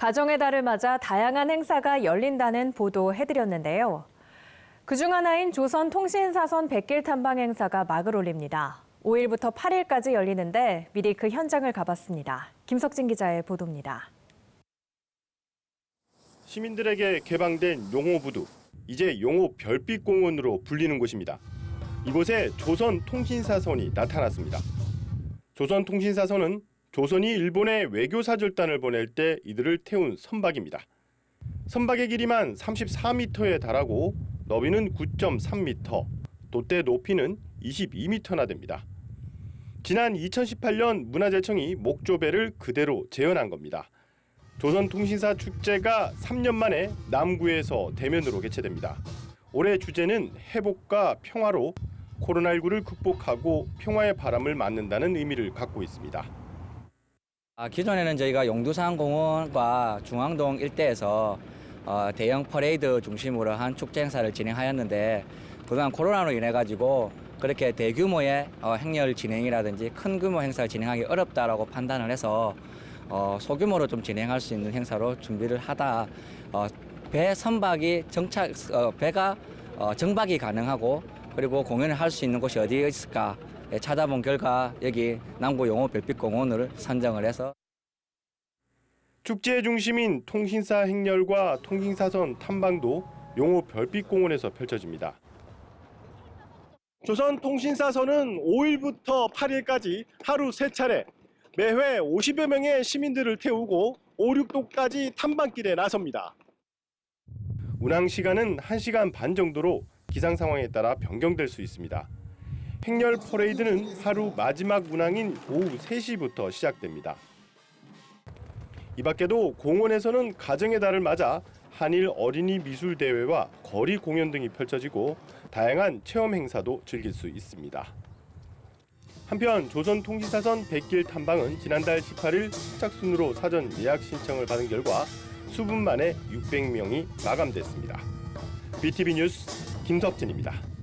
가정의 달을 맞아 다양한 행사가 열린다는 보도 해드렸는데요. 그중 하나인 조선통신사선 백길 탐방 행사가 막을 올립니다. 5일부터 8일까지 열리는데 미리 그 현장을 가봤습니다. 김석진 기자의 보도입니다. 시민들에게 개방된 용호부두 이제 용호 별빛공원으로 불리는 곳입니다. 이곳에 조선통신사선이 나타났습니다. 조선통신사선은 조선이 일본에 외교 사절단을 보낼 때 이들을 태운 선박입니다. 선박의 길이만 34m에 달하고 너비는 9.3m, 돛대 높이는 22m나 됩니다. 지난 2018년 문화재청이 목조배를 그대로 재현한 겁니다. 조선통신사 축제가 3년 만에 남구에서 대면으로 개최됩니다. 올해 주제는 회복과 평화로 코로나19를 극복하고 평화의 바람을 맞는다는 의미를 갖고 있습니다. 아, 기존에는 저희가 용두산 공원과 중앙동 일대에서 어, 대형 퍼레이드 중심으로 한 축제 행사를 진행하였는데 그동안 코로나로 인해 가지고 그렇게 대규모의 어, 행렬 진행이라든지 큰 규모 행사를 진행하기 어렵다라고 판단을 해서 어, 소규모로 좀 진행할 수 있는 행사로 준비를 하다 어, 배 선박이 정착 어, 배가 어, 정박이 가능하고 그리고 공연을 할 수 있는 곳이 어디에 있을까 예, 찾아본 결과 여기 남구 용호 별빛공원을 선정을 해서 축제의 중심인 통신사 행렬과 통신사선 탐방도 용호 별빛공원에서 펼쳐집니다. 조선통신사선은 5일부터 8일까지 하루 세차례 매회 50여 명의 시민들을 태우고 5, 6도까지 탐방길에 나섭니다. 운항 시간은 1시간 반 정도로 기상 상황에 따라 변경될 수 있습니다. 행렬 퍼레이드는 하루 마지막 운항인 오후 3시부터 시작됩니다. 이 밖에도 공원에서는 가정의 달을 맞아 한일 어린이 미술 대회와 거리 공연 등이 펼쳐지고 다양한 체험 행사도 즐길 수 있습니다. 한편 조선통신사선 백길 탐방은 지난달 18일 선착순으로 사전 예약 신청을 받은 결과 수분 만에 600명이 마감됐습니다. BTV 뉴스 김석진입니다.